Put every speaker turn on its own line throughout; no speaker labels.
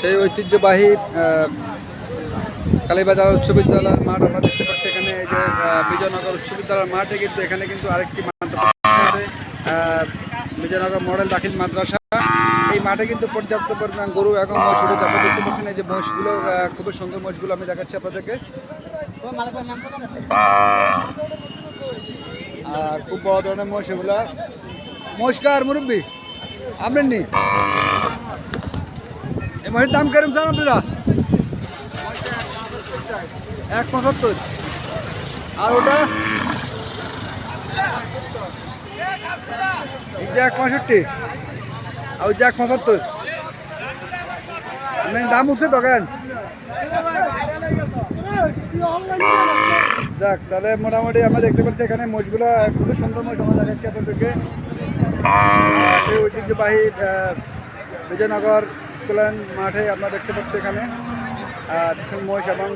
সেই ঐতিহ্যবাহী কালীবাজার উচ্চ বিদ্যালয়ের মাঠ আমরা দেখতে পাচ্ছি এখানে, এই যে বিজয়নগর উচ্চ বিদ্যালয়ের মাঠে কিন্তু এখানে কিন্তু আরেকটি বিজয়নগর মডেল দাখিল মাদ্রাসা। এই মাঠে কিন্তু পর্যাপ্ত পরিমাণ গরু এবং মহিষ উঠেছে দেখতে পাচ্ছেন, এই যে মহিষগুলো খুবই সুন্দর মহিষগুলো আমি দেখাচ্ছি আপনাদেরকে। আর খুব বড় ধরনের মহিষ এগুলা। নমস্কার মুরব্বী আপনার এই দাম কেরম চান আপনারা এক পঁচাত্তর। আর ওটা? এক পঁয়ষট্টি। আর ওই যে এক পঁচাত্তর। আপনার দাম উঠছে দোকান যাক, তাহলে মোটামুটি আমরা দেখতে পাচ্ছি এখানে মোষগুলো খুবই সুন্দর মোষ আমরা দেখাচ্ছি আপনাদেরকে। সেই ঐতিহ্যবাহী বিজয়নগর স্কুল মাঠে আমরা দেখতে পাচ্ছি এখানে। মহিষ এবং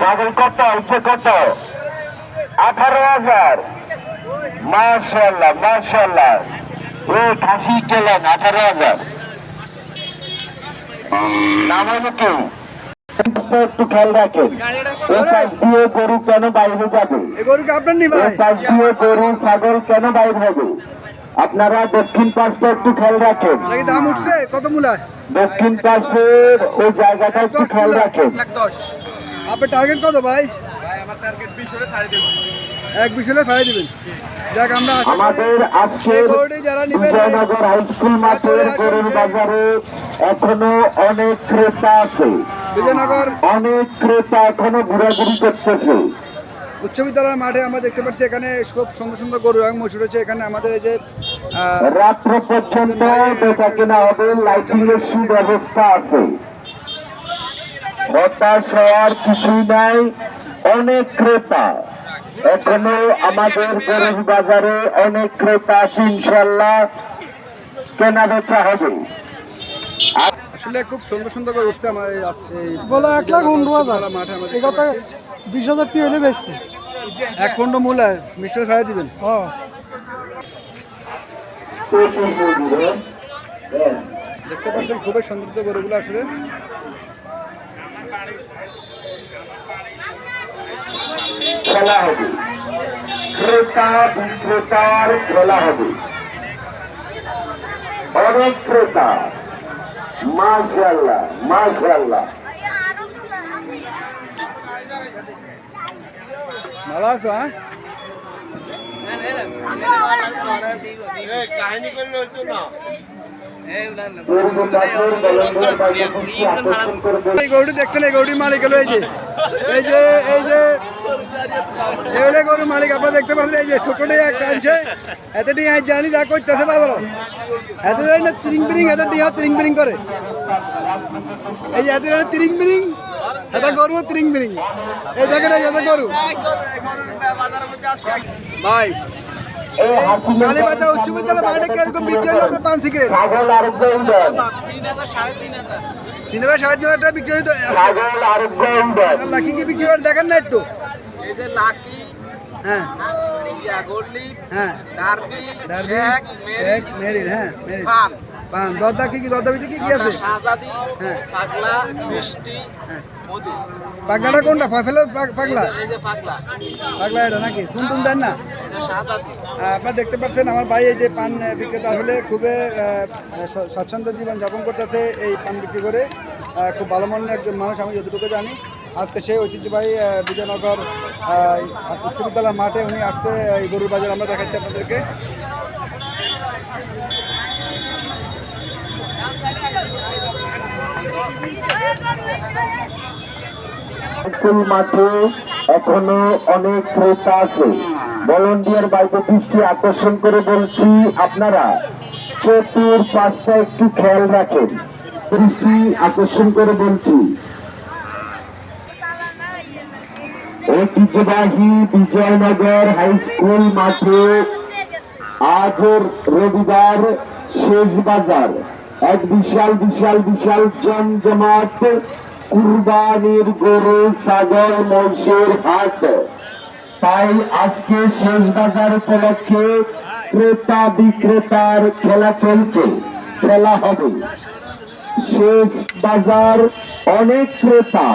গরু
কত? কত? আঠারো হাজার। মার্শাল্লাহ মার্শাল্লাহ ও খাসি কেলেন আঠারো হাজার। নাম হলো কি? একটু খেয়াল রাখেন। এই পাশ দিয়ে গরু কেন বাইরে যাবে?
আপনার
গরু ছাগল কেন বাইরে হবে? আপনারা দক্ষিণ পাশটা একটু খেয়াল রাখেন।
দাম উঠছে কত মূলায়?
দক্ষিণ পাশের ওই জায়গাটা একটু খেয়াল রাখেন।
আপনার টার্গেট কত ভাই? এক বিশ হলে ফাড়াই দিবেন। যাক আমরা আশা করি
আমাদের আজকে
যারা নিবেন এই-
বিজয়নগর হাই স্কুল মাঠের গরুর বাজারে এখনও অনেক ক্রেতা আছে।
বিজয়নগর
অনেক ক্রেতা এখনও ঘোরাঘুরি করতেছে।
উচ্চ বিদ্যালয়ের মাঠে আমরা দেখতে পাচ্ছি এখানে খুব সুন্দর সুন্দর গরু এবং মহিষ রয়েছে। এখানে আমাদের এই যে
রাত্র পর্যন্ত বেচা কেনা হবে লাইটিং এর সুব্যবস্থা আছে। হতাশ হওয়ার কিছুই নাই। অনেক ক্রেতা। এখনও আমাদের গরুর বাজারে অনেক ক্রেতা আছে ইনশাল্লাহ কেনা বেচা হবে।
আসলে খুব সুন্দর সুন্দর করে উঠছে আমার
বলো এক লাখ পনেরো হাজার। এই কথা বিশ হাজার টি হলে বেচবো।
এক পণ্য মূল্য মিশ্র ফাড়াই দিবেন?
হ্যাঁ
দেখতে পাচ্ছেন খুবই সুন্দর গরুগুলো আসলে।
খেলা হবে। ক্রেতা বিক্রেতার খেলা হবে। অনেক ক্রেতা। মাশাল্লাহ মাশাল্লাহ
ভালো আছো হ্যাঁ? গরুটি দেখছেন এই গরুটির মালিক হলো এই যে। এই যে এই যে। গরুর মালিক, আপনারা দেখতে পাচ্ছেন, এই যে ছোটটি জানি যা করতেছে বাবার এত জানি তিরিং বিরিং এত টিয়া তিরিং বিরিং করে। এই যে এত তিরিং বিরিং এত গরু তিরিং বিরিং। এই দেখেন, এই গরু। ভাই
এই হাসিলের
উচ্চ বিদ্যালয় বাইরে কীরকম বিক্রি হলো আপনার পান সিগারেট
ছাগল আরোগ্য উন্নয়ন
তিন হাজার সাড়ে তিন হাজার টাকা বিক্রি হইতো। আল্লাহ কি বিক্রি করে দেখেন না একটু।
এই যে লাকি
হ্যাঁ।
ইয়া
হ্যাঁ। হ্যাঁ
পান।
দরদা কি কি? দরদা ভিতরে কি কি আছে? হ্যাঁ।
পাগলা মিষ্টি
হ্যাঁ। পাগলাটা কোনটা? পাগলা?
পাগলা
পাগলা। এটা নাকি? শুনতুন দেন না। আপনারা দেখতে পাচ্ছেন আমার ভাই এই যে পান বিক্রেতা আসলে খুবই আহ, স- স্বচ্ছন্দ জীবন যাপন করতেছে এই পান বিক্রি করে। খুব ভালো মনের একজন মানুষ আমি যতটুকু জানি। আজকে সেই ঐতিহ্যবাহী বিজয়নগর উচ্চ মাঠে উনি আসছে এই গরুর বাজার আমরা দেখাচ্ছি আপনাদেরকে।
মাঠে এখনও অনেক ক্রেতা আছে। ভলন্টিয়ার বাইরে দৃষ্টি আকর্ষণ করে বলছি, আপনারা চতুর পাঁচটা একটু খেয়াল রাখেন। দৃষ্টি আকর্ষণ করে বলছি। ঐতিহ্যবাহী বিজয়নগর হাই স্কুল মাঠে আজ রবিবার শেষ বাজার। এক বিশাল বিশাল বিশাল জমজমাট কুরবানির গরু সাগর মহিষের হাট। তাই আজকে শেষ বাজার উপলক্ষে ক্রেতা বিক্রেতার খেলা চলছে, খেলা হবে। শেষ বাজার অনেক ক্রেতা,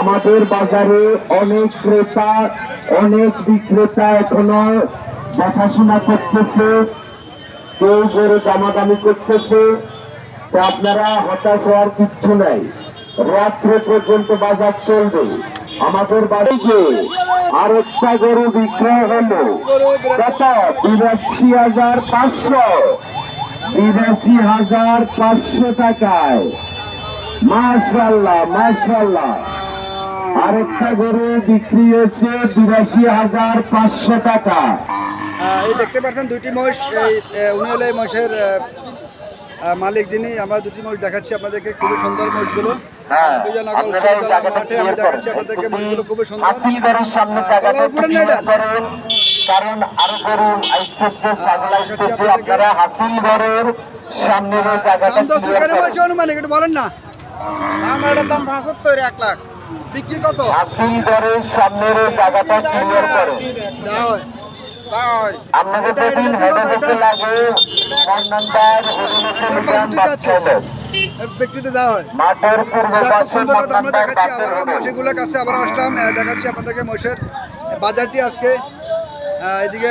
আমাদের বাজারে অনেক ক্রেতা, অনেক বিক্রেতা এখনও দেখাশোনা করতেছে, কেউ গরু দামাদামি করতেছে, তো আপনারা হতাশ হওয়ার কিচ্ছু নাই। রাত্রে পর্যন্ত বাজার চলবে। আমাদের বাড়িতে আরেকটা গরু বিক্রয় হলো। কত বিরাশি হাজার পাঁচশো, বিরাশি হাজার পাঁচশো টাকায়। মাশাল্লাহ মাশাল্লাহ আরেকটা গরু বিক্রি হয়েছে বিরাশি হাজার পাঁচশো টাকা।
এই দেখতে পাচ্ছেন দুইটি মহিষ, এই উনি হলো মহিষের মালিক যিনি, আমরা দুটি মহিষ দেখাচ্ছি আপনাদেরকে, খুবই সুন্দর মহিষগুলো।
হ্যাঁ। করেন। কারণ আরও গরু আসতেছে ছাগল আসতেছে আপনারা
বলেন না।
আমার দাম পঁচাত্তর এক লাখ।
বিক্রি কত?
হাসিলগড়ের সামনের জায়গাটা ক্লিয়ার
হয়
যদি হেডে লাগে ফোন নাম্বার
যাচ্ছে। ব্যক্তিতে দেওয়া হয়। সুন্দর কথা আমরা দেখাচ্ছি আবারও। মহিষগুলোর কাছে আবার আসলাম। দেখাচ্ছি আপনাদেরকে মহিষের বাজারটি আজকে। এদিকে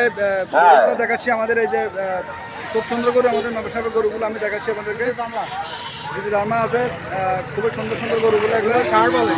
হ্যাঁ।
দেখাচ্ছি আমাদের এই যে খুব সুন্দর গরু আমাদের ব্যবসার গরুগুলো আমি দেখাচ্ছি আপনাদেরকে। যদি রামা আছে খুবই সুন্দর সুন্দর গরুগুলো এগুলো। সার বলে